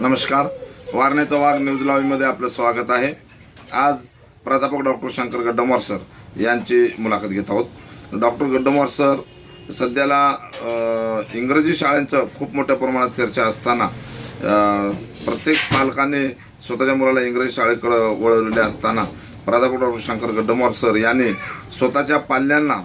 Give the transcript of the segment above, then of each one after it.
नमस्कार. वारण्याचा वाघ न्यूज लाईव्हमध्ये आपलं स्वागत आहे. आज प्राध्यापक डॉक्टर शंकर गड्डमवार सर यांची मुलाखत घेत आहोत. डॉक्टर गड्डमवार सर सध्याला इंग्रजी शाळांचं खूप मोठ्या प्रमाणात चर्चा असताना प्रत्येक पालकाने स्वतःच्या मुलाला इंग्रजी शाळेकडे वळवलेले असताना प्राध्यापक डॉक्टर शंकर गड्डमवार सर यांनी स्वतःच्या पाल्यांना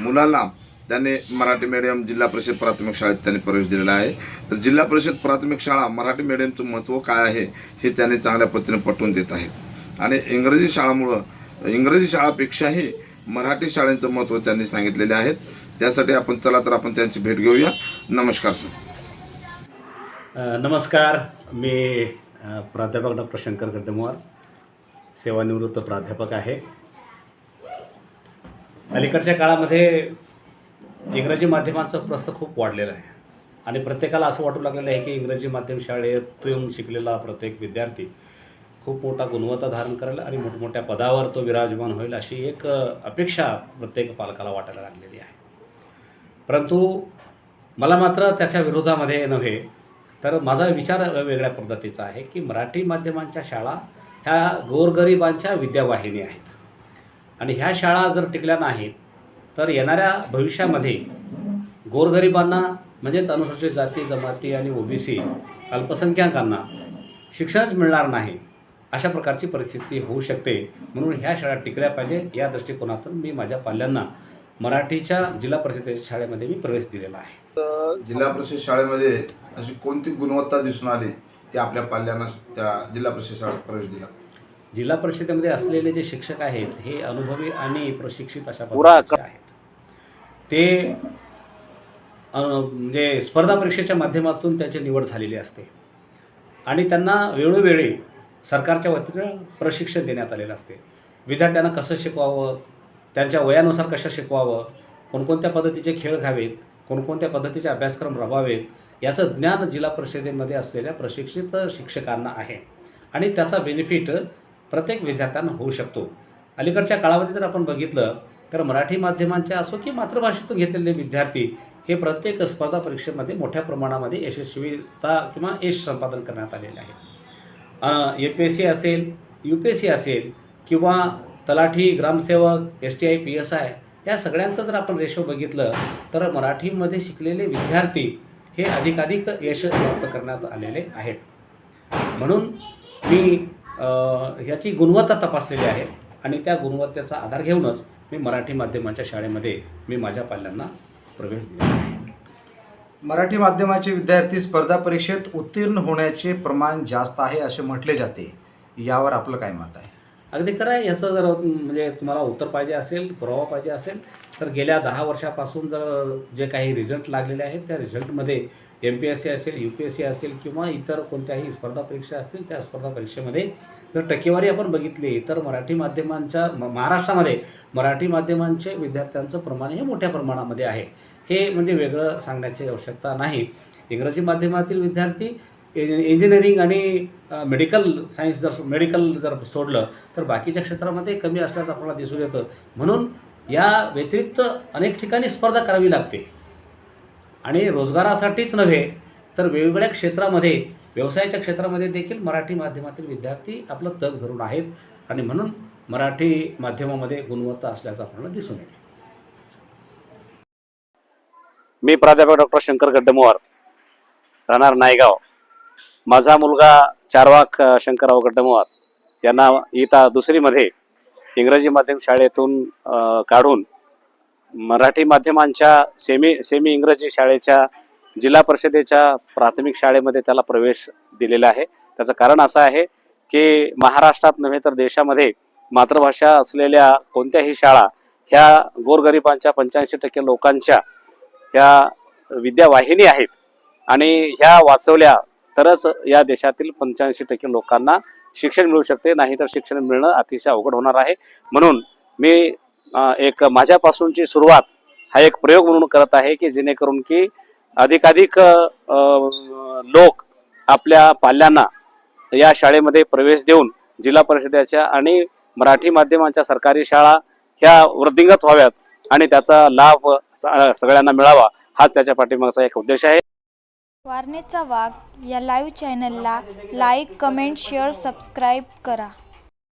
मुलाला त्यांनी मराठी मीडियम जिल्हा परिषद प्राथमिक शाळेत त्यांनी प्रवेश दिलेला आहे. तर जिल्हा परिषद प्राथमिक शाळा मराठी मीडियमचं महत्त्व काय आहे हे त्यांनी चांगल्या पद्धतीने पटवून देत आहेत आणि इंग्रजी शाळामुळं इंग्रजी शाळापेक्षाही मराठी शाळेचं महत्त्व त्यांनी सांगितलेले आहेत. त्यासाठी आपण चला तर आपण त्यांची भेट घेऊया. नमस्कार सर. नमस्कार. मी प्राध्यापक डॉक्टर शंकर गड्डमवार सेवानिवृत्त प्राध्यापक आहे. अलीकडच्या काळामध्ये इंग्रजी माध्यमांचं प्रस्थ खूप वाढलेलं आहे. आणि प्रत्येकाला असं वाटू लागलेलं आहे की इंग्रजी माध्यम शाळेतून शिकलेला प्रत्येक विद्यार्थी खूप मोठा गुणवत्ता धारण करेल आणि मोठमोठ्या पदावर तो विराजमान होईल अशी एक अपेक्षा प्रत्येक पालकाला वाटायला लागलेली आहे. परंतु मला मात्र त्याच्या विरोधामध्ये नव्हे तर माझा विचार वेगळ्या पद्धतीचा आहे की मराठी माध्यमांच्या शाळा ह्या गोरगरिबांच्या विद्यावाहिनी आहेत. आणि ह्या शाळा जर टिकल्या नाहीत तर येणाऱ्या भविष्यामध्ये गोरगरिबांना म्हणजेच अनुसूचित जाती जमाती आणि ओबीसी अल्पसंख्याकांना शिक्षणच मिळणार नाही अशा प्रकारची परिस्थिती होऊ शकते. म्हणून ह्या शाळा टिकल्या पाहिजे. या दृष्टिकोनातून मी माझ्या पाल्यांना मराठीच्या जिल्हा परिषदेच्या शाळेमध्ये मी प्रवेश दिलेला आहे. जिल्हा परिषद शाळेमध्ये अशी कोणती गुणवत्ता दिसून आली की आपल्या पाल्यांना त्या जिल्हा परिषद शाळेत प्रवेश दिला? जिल्हा परिषदेमध्ये असलेले जे शिक्षक आहेत हे अनुभवी आणि प्रशिक्षित अशा पद्धतीचे आहेत. ते म्हणजे स्पर्धा परीक्षेच्या माध्यमातून त्यांची निवड झालेली असते. आणि त्यांना वेळोवेळी सरकारच्या वतीनं प्रशिक्षण देण्यात आलेलं असते. विद्यार्थ्यांना कसं शिकवावं? त्यांच्या वयानुसार कसं शिकवावं? कोणकोणत्या पद्धतीचे खेळ घ्यावेत? कोणकोणत्या पद्धतीचे अभ्यासक्रम राबवावेत? याचं ज्ञान जिल्हा परिषदेमध्ये असलेल्या प्रशिक्षित शिक्षकांना आहे. आणि त्याचा बेनिफिट प्रत्येक विद्यार्थ्यांना होऊ शकतो. अलीकडच्या काळामध्ये जर आपण बघितलं तर मराठी माध्यमांच्या असो की मातृभाषेतून घेतलेले विद्यार्थी हे प्रत्येक स्पर्धा परीक्षेमध्ये मोठ्या प्रमाणामध्ये यशस्वीता किंवा यश संपादन करण्यात आलेले आहे. एम पी एस सी असेल यू पी एस सी असेल किंवा तलाठी ग्रामसेवक S T I P S I या सगळ्यांचं जर आपण रेशो बघितलं तर मराठीमध्ये शिकलेले विद्यार्थी हे अधिकाधिक यश प्राप्त करण्यात आलेले आहेत. म्हणून मी ह्याची गुणवत्ता तपासलेली आहे आणि त्या गुणवत्तेचा आधार घेऊनच मी मराठी माध्यमाच्या शाळेमध्ये मी माझ्या पाल्यांना प्रवेश दिला आहे. मराठी माध्यमाचे विद्यार्थी स्पर्धा परीक्षेत उत्तीर्ण होण्याचे प्रमाण जास्त आहे असे म्हटले जाते. यावर आपलं काय मत आहे? अगदी खरं आहे याचं जर म्हणजे तुम्हाला उत्तर पाहिजे असेल पुरावा पाहिजे असेल तर गेल्या दहा वर्षापासून जर जे काही रिझल्ट लागलेले आहेत त्या रिझल्टमध्ये एम पी एस सी असेल यू पी एस सी असेल किंवा इतर कोणत्याही स्पर्धा परीक्षा असतील त्या स्पर्धा परीक्षेमध्ये जर टक्केवारी आपण बघितली तर मराठी माध्यमांच्या म- महाराष्ट्रामध्ये मराठी माध्यमांचे विद्यार्थ्यांचं प्रमाण हे मोठ्या प्रमाणामध्ये आहे. हे म्हणजे वेगळं सांगण्याची आवश्यकता नाही. इंग्रजी माध्यमातील विद्यार्थी इंजिनिअरिंग आणि मेडिकल सायन्स जर मेडिकल जर सोडलं तर बाकीच्या क्षेत्रामध्ये कमी असल्याचं आपल्याला दिसून येतं. म्हणून या व्यतिरिक्त अनेक ठिकाणी स्पर्धा करावी लागते. आणि रोजगारासाठीच नव्हे तर वेगवेगळ्या क्षेत्रामध्ये व्यवसायाच्या क्षेत्रामध्ये देखील मराठी माध्यमातील विद्यार्थी आपलं तग धरून आहेत. आणि म्हणून मराठी माध्यमामध्ये गुणवत्ता असल्याचं आपल्याला दिसून येते. मी प्राध्यापक डॉक्टर शंकर गड्डमोहर. राहणार नायगाव. माझा मुलगा चारवाक शंकरराव गड्डमवार यांना इयत्ता दुसरीमध्ये इंग्रजी माध्यम शाळेतून काढून मराठी माध्यमांच्या सेमी सेमी इंग्रजी शाळेच्या जिल्हा परिषदेच्या प्राथमिक शाळेमध्ये त्याला प्रवेश दिलेला आहे. त्याचं कारण असं आहे की महाराष्ट्रात नव्हे तर देशामध्ये मातृभाषा असलेल्या कोणत्याही शाळा ह्या गोरगरिबांच्या पंच्याऐंशी टक्के लोकांच्या ह्या विद्यावाहिनी आहेत. आणि ह्या वाचवल्या तरच या देशातील पंच्याऐंशी टक्के लोकांना शिक्षण मिळू शकते. नाही तर शिक्षण मिळणं अतिशय अवघड होणार आहे. म्हणून मी एक माझ्यापासूनची सुरुवात हा एक प्रयोग म्हणून करत आहे की जेणेकरून की अधिकाधिक लोक आपल्या पाल्यांना या शाळेमध्ये प्रवेश देऊन जिल्हा परिषदेच्या आणि मराठी माध्यमांच्या सरकारी शाळा ह्या वृद्धिंगत व्हाव्यात आणि त्याचा लाभ सगळ्यांना मिळावा हाच त्याच्या पाठीमागचा एक उद्देश आहे. वारणेचा वाघ या लाईव्ह चॅनलला लाईक कमेंट शेअर सबस्क्राईब करा.